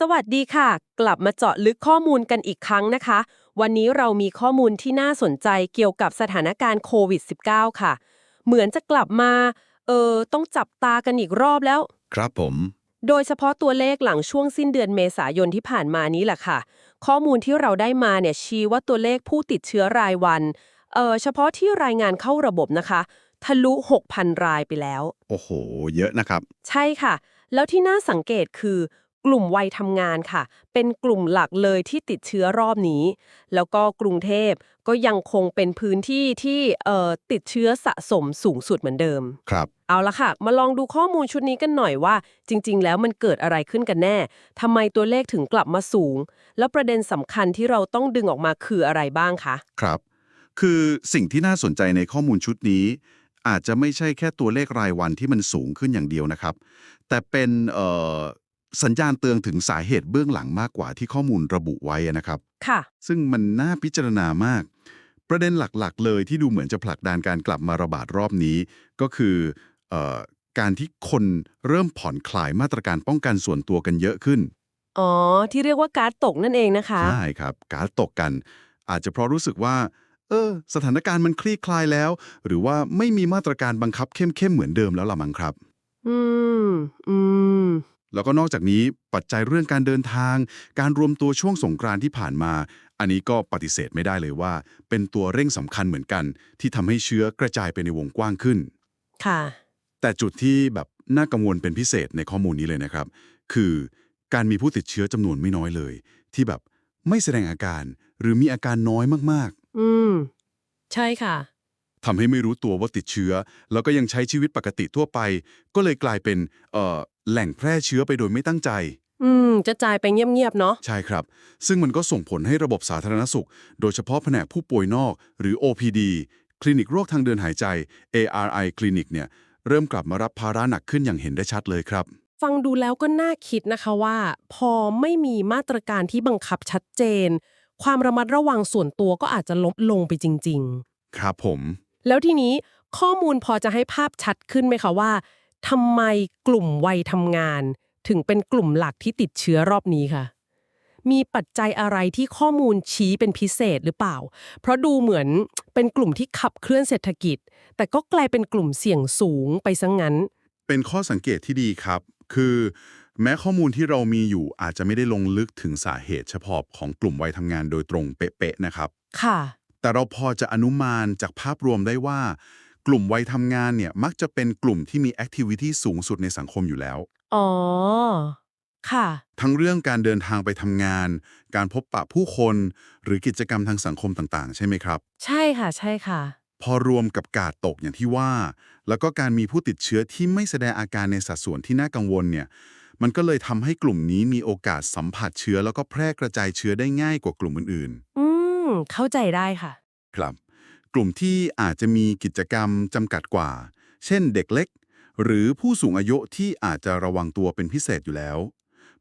สวัสดีค่ะ กลับมาเจาะลึกข้อมูลกันอีกครั้งนะคะ วันนี้เรามีข้อมูลที่น่าสนใจเกี่ยวกับสถานการณ์โควิด -19 ค่ะ เหมือนจะกลับมา เออต้องจับตากันอีกรอบแล้ว ครับผม โดยเฉพาะตัวเลขหลังช่วงสิ้นเดือนเมษายนที่ผ่านมานี้แหละค่ะ ข้อมูลที่เราได้มาเนี่ยชี้ว่าตัวเลขผู้ติดเชื้อรายวัน เออเฉพาะที่รายงานเข้าระบบนะคะ ทะลุ 6,000 รายไปแล้ว โอ้โห เยอะนะครับ ใช่ค่ะ แล้วที่น่าสังเกตคือ กลุ่มวัยทำงานค่ะ เป็นกลุ่มหลักเลยที่ติดเชื้อรอบนี้ แล้วก็กรุงเทพก็ยังคงเป็นพื้นที่ที่เอ่อติดเชื้อสะสมสูงสุดเหมือนเดิม ครับ เอาละค่ะ มาลองดูข้อมูลชุดนี้กันหน่อยว่า จริง ๆ แล้วมันเกิดอะไรขึ้นกันแน่ทำไมตัวเลขถึงกลับมาสูง แล้วประเด็นสำคัญที่เราต้องดึงออกมาคืออะไรบ้างคะ ครับ คือสิ่งที่น่าสนใจในข้อมูลชุดนี้อาจจะไม่ใช่แค่ตัวเลขรายวันที่มันสูงขึ้นอย่างเดียวนะครับ แต่เป็นเอ่อ สัญญาณเตือนถึงสาเหตุเบื้องหลังมากกว่าที่ข้อมูลระบุไว้นะครับ ค่ะ ซึ่งมันน่าพิจารณามาก ประเด็นหลักๆ เลยที่ดูเหมือนจะผลักดันการกลับมาระบาดรอบนี้ ก็คือเอ่อการที่คนเริ่มผ่อนคลายมาตรการป้องกันส่วนตัวกันเยอะขึ้น อ๋อ ที่เรียกว่าการ์ดตกนั่นเองนะคะ ใช่ครับ การตกกัน อาจจะเพราะรู้สึกว่า เออ สถานการณ์มันคลี่คลายแล้ว หรือว่าไม่มีมาตรการบังคับเข้มๆเหมือนเดิมแล้วล่ะมั้งครับ อืม อืม แล้วก็นอกจากนี้ปัจจัยเรื่องการเดินทาง การรวมตัวช่วงสงกรานต์ที่ผ่านมา อันนี้ก็ปฏิเสธไม่ได้เลยว่า เป็นตัวเร่งสำคัญเหมือนกัน ที่ทำให้เชื้อกระจายไปในวงกว้างขึ้น ค่ะ แต่จุดที่แบบน่ากังวลเป็นพิเศษในข้อมูลนี้เลยนะครับ คือการมีผู้ติดเชื้อจำนวนไม่น้อยเลย ที่แบบไม่แสดงอาการ หรือมีอาการน้อยมากอืม ใช่ค่ะๆทำให้ไม่รู้ตัวว่าติดเชื้อ แล้วก็ยังใช้ชีวิตปกติทั่วไป ก็เลยกลายเป็นเอ่อ แหล่งแพร่เชื้อไปโดยไม่ตั้งใจ อืม จะจ่ายไปเงียบๆเนาะ ใช่ครับ ซึ่งมันก็ส่งผลให้ระบบสาธารณสุข โดยเฉพาะแผนกผู้ป่วยนอก หรือ OPD คลินิกโรคทางเดินหายใจ ARI คลินิกเนี่ย เริ่มกลับมารับภาระหนักขึ้นอย่างเห็นได้ชัดเลยครับ ฟังดูแล้วก็น่าคิดนะคะว่า พอไม่มีมาตรการที่บังคับชัดเจน ความระมัดระวังส่วนตัวก็อาจจะลดลงไปจริงครับผมๆแล้วทีนี้ข้อมูลพอจะให้ภาพชัดขึ้นไหมคะว่า ทำไมกลุ่มวัยทำงาน ถึงเป็นกลุ่มหลักที่ติดเชื้อรอบนี้ค่ะมีปัจจัยอะไรที่ข้อมูลชี้เป็นพิเศษหรือเปล่า เพราะดูเหมือนเป็นกลุ่มที่ขับเคลื่อนเศรษฐกิจ แต่ก็กลายเป็นกลุ่มเสี่ยงสูงไปซะงงั้น เป็นข้อสังเกตที่ดีครับ คือ แม้ข้อมูลที่เรามีอยู่อาจจะไม่ได้ลงลึกถึงสาเหตุเฉพาะของกลุ่มวัยทำงานโดยตรงเป๊ะๆนะครับ ค่ะ แต่เราพอจะอนุมานจากภาพรวมได้ว่า กลุ่มวัยทำงานเนี่ยมักจะเป็นกลุ่มที่มีแอคทิวิตี้สูงสุดในสังคมอยู่แล้ว อ๋อ ค่ะ ทั้งเรื่องการเดินทางไปทำงาน การพบปะผู้คน หรือกิจกรรมทางสังคมต่างๆ ใช่ไหมครับ ใช่ค่ะ ใช่ค่ะ พอรวมกับกาดตกอย่างที่ว่า แล้วก็การมีผู้ติดเชื้อที่ไม่แสดงอาการในสัดส่วนที่น่ากังวลเนี่ย มันก็เลยทำให้กลุ่มนี้มีโอกาสสัมผัสเชื้อ แล้วก็แพร่กระจายเชื้อได้ง่ายกว่ากลุ่มอื่นอืม เข้าใจได้ค่ะ ๆ ครับ กลุ่มที่อาจจะมีกิจกรรมจำกัดกว่า เช่นเด็กเล็ก หรือผู้สูงอายุที่อาจจะระวังตัวเป็นพิเศษอยู่แล้ว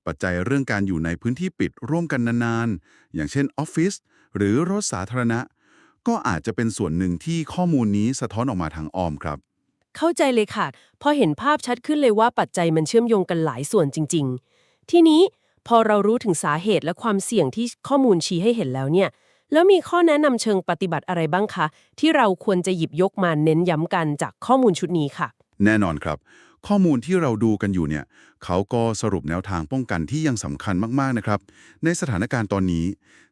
ปัจจัยเรื่องการอยู่ในพื้นที่ปิดร่วมกันนานๆ อย่างเช่นออฟฟิศหรือรถสาธารณะ ก็อาจจะเป็นส่วนหนึ่งที่ข้อมูลนี้สะท้อนออกมาทางอ้อมครับ เข้าใจเลยค่ะ พอเห็นภาพชัดขึ้นเลยว่าปัจจัยมันเชื่อมโยงกันหลายส่วนจริง ๆ ที่นี้พอเรารู้ถึงสาเหตุและความเสี่ยงที่ข้อมูลชี้ให้เห็นแล้วเนี่ย แล้วมีข้อแนะนำเชิงปฏิบัติอะไรบ้างคะ ที่เราควรจะหยิบยกมาเน้นย้ำกันจากข้อมูลชุดนี้ค่ะ แน่นอนครับ ข้อมูลที่เราดูกันอยู่เนี่ย เขาก็สรุปแนวทางป้องกันที่ยังสำคัญมากๆนะครับ ในสถานการณ์ตอนนี้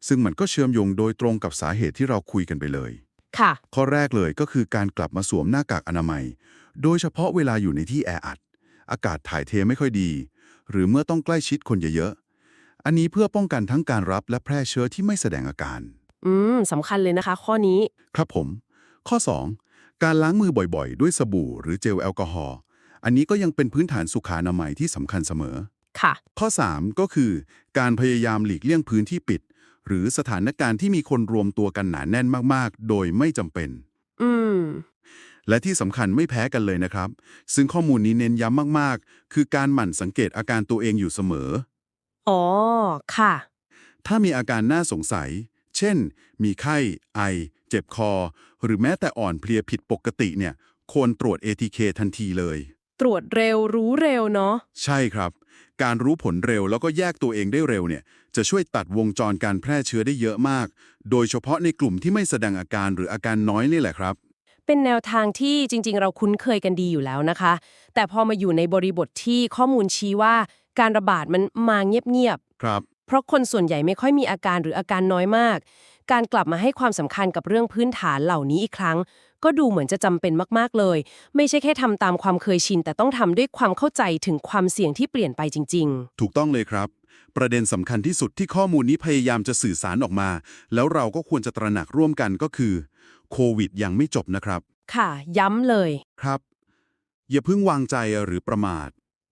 ซึ่งมันก็เชื่อมโยงโดยตรงกับสาเหตุที่เราคุยกันไปเลยค่ะ ข้อแรกเลยก็คือการกลับมาสวมหน้ากากอนามัย โดยเฉพาะเวลาอยู่ในที่แออัด อากาศถ่ายเทไม่ค่อยดี หรือเมื่อต้องใกล้ชิดคนเยอะๆอันนี้เพื่อป้องกันทั้งการรับและแพร่เชื้อที่ไม่แสดงอาการ อืมสำคัญเลยนะคะ ข้อนี้ ครับผม ข้อ 2 การล้างมือบ่อยๆ ด้วยสบู่หรือเจลแอลกอฮอล์อันนี้ก็ยังเป็นพื้นฐานสุขอนามัยที่สำคัญเสมอ ค่ะ ข้อ 3 ก็คือ การพยายามหลีกเลี่ยงพื้นที่ปิด หรือสถานการณ์ที่มีคนรวมตัวกันหนาแน่นมากๆ โดยไม่จำเป็น อืม และที่สำคัญไม่แพ้กันเลยนะครับ ซึ่งข้อมูลนี้เน้นย้ำมากๆ คือการหมั่นสังเกตอาการตัวเองอยู่เสมอ อ๋อ ค่ะ ถ้ามีอาการน่าสงสัย เช่น มีไข้ ไอ เจ็บคอ หรือแม้แต่อ่อนเพลียผิดปกติเนี่ยควรตรวจ ATK ทันทีเลย ตรวจเร็วรู้เร็วเนาะ ใช่ครับ การรู้ผลเร็วแล้วก็แยกตัวเองได้เร็วเนี่ย จะช่วยตัดวงจรการแพร่เชื้อได้เยอะมาก โดยเฉพาะในกลุ่มที่ไม่แสดงอาการหรืออาการน้อยนี่แหละครับ เป็นแนวทางที่จริง ๆ เราคุ้นเคยกันดีอยู่แล้วนะคะ แต่พอมาอยู่ในบริบทที่ข้อมูลชี้ว่า การระบาดมันมาเงียบครับๆ เพราะคนส่วนใหญ่ไม่ค่อยมีอาการหรืออาการน้อยมาก การกลับมาให้ความสำคัญกับเรื่องพื้นฐานเหล่านี้อีกครั้ง ก็ดูเหมือนจะจำเป็นมากๆเลย ไม่ใช่แค่ทำตามความเคยชิน แต่ต้องทำด้วยความเข้าใจถึงความเสี่ยงที่เปลี่ยนไปจริงถูกต้องเลยครับ ประเด็นสำคัญที่สุดที่ข้อมูลนี้พยายามจะสื่อสารออกมา แล้วเราก็ควรจะตระหนักร่วมกันก็คือโควิดยังไม่จบนะครับๆค่ะ ย้ำเลยครับ อย่าเพิ่งวางใจหรือประมาท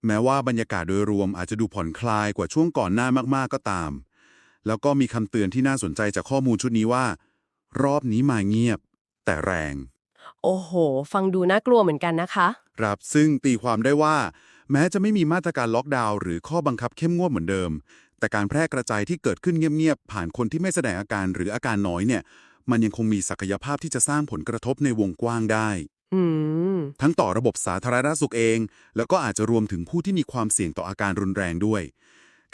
แม้ว่าบรรยากาศโดยรวมอาจจะดูผ่อนคลายกว่าช่วงก่อนหน้ามากๆก็ตาม แล้วก็มีคำเตือนที่น่าสนใจจากข้อมูลชุดนี้ว่า รอบนี้มาเงียบ แต่แรง โอ้โห ฟังดูน่ากลัวเหมือนกันนะคะครับซึ่งตีความได้ว่า แม้จะไม่มีมาตรการล็อกดาวน์หรือข้อบังคับเข้มงวดเหมือนเดิม แต่การแพร่กระจายที่เกิดขึ้นเงียบๆผ่านคนที่ไม่แสดงอาการหรืออาการน้อยเนี่ย มันยังคงมีศักยภาพที่จะสร้างผลกระทบในวงกว้างได้ อืม ทั้งต่อระบบสาธารณสุขเอง แล้วก็อาจจะรวมถึงผู้ที่มีความเสี่ยงต่ออาการรุนแรงด้วย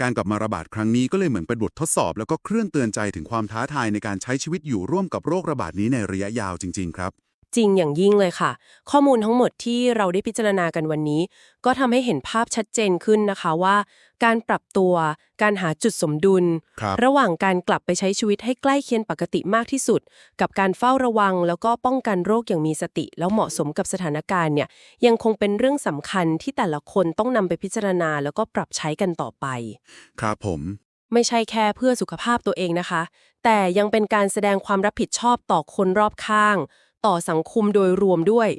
การกลับมาระบาดครั้งนี้ก็เลยเหมือนเป็นบททดสอบ แล้วก็เครื่องเตือนใจถึงความท้าทายในการใช้ชีวิตอยู่ร่วมกับโรคระบาดนี้ในระยะยาวจริง ๆ ครับ จริงอย่างยิ่งเลยค่ะ ข้อมูลทั้งหมดที่เราได้พิจารณากันวันนี้ ก็ทำให้เห็นภาพชัดเจนขึ้นนะคะว่า การปรับตัว การหาจุดสมดุลครับระหว่างการกลับไปใช้ชีวิตให้ใกล้เคียงปกติมากที่สุด กับการเฝ้าระวัง แล้วก็ป้องกันโรคอย่างมีสติ แล้วเหมาะสมกับสถานการณ์เนี่ยยังคงเป็นเรื่องสำคัญที่แต่ละคนต้องนำไปพิจารณา แล้วก็ปรับใช้กันต่อไป ครับผมไม่ใช่แค่เพื่อสุขภาพตัวเองนะคะ แต่ยังเป็นการแสดงความรับผิดชอบต่อคนรอบข้าง ต่อสังคมโดยรวมด้วย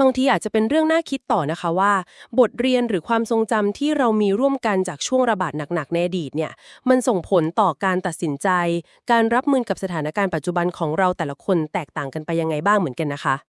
บางทีอาจจะเป็นเรื่องน่าคิดต่อนะคะว่า บทเรียนหรือความทรงจำที่เรามีร่วมกันจากช่วงระบาดหนักๆในอดีตเนี่ย มันส่งผลต่อการตัดสินใจ การรับมือกับสถานการณ์ปัจจุบันของเราแต่ละคนแตกต่างกันไปยังไงบ้างเหมือนกันนะคะ